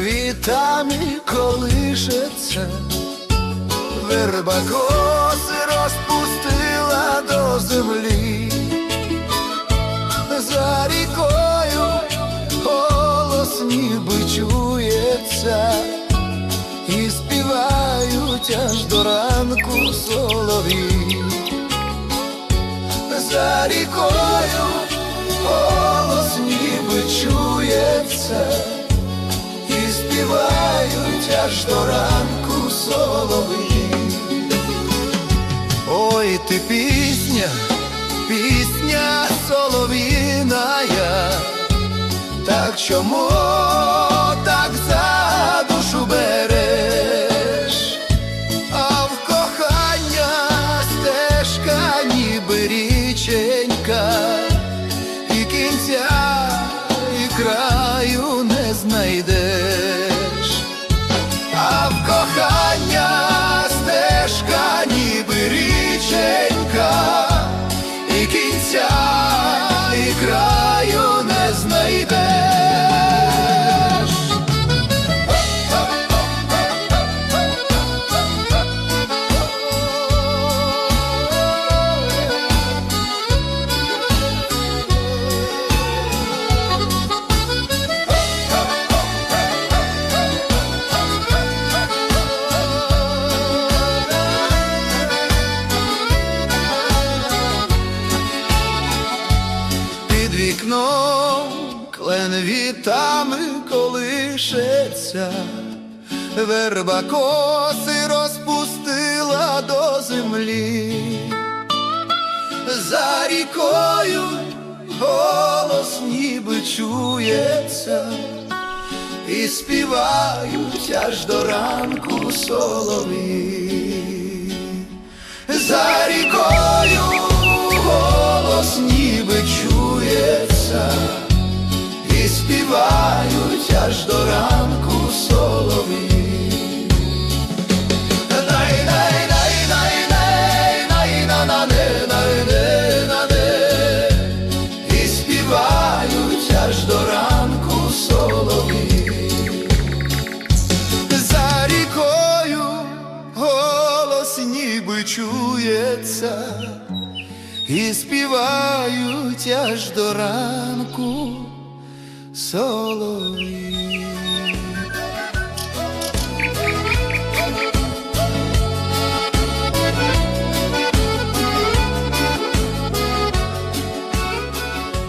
вітами колишеться, верба коси розпустила до землі, за рікою голос ніби чується, і співають аж до ранку солові. Аж до ранку солов'ї. Ой, ти пісня, пісня солов'їная, так чому вітами колишеться, верба коси розпустила до землі, за рікою голос ніби чується, і співають аж до ранку солові. За рікою чується, і співають аж до ранку солові.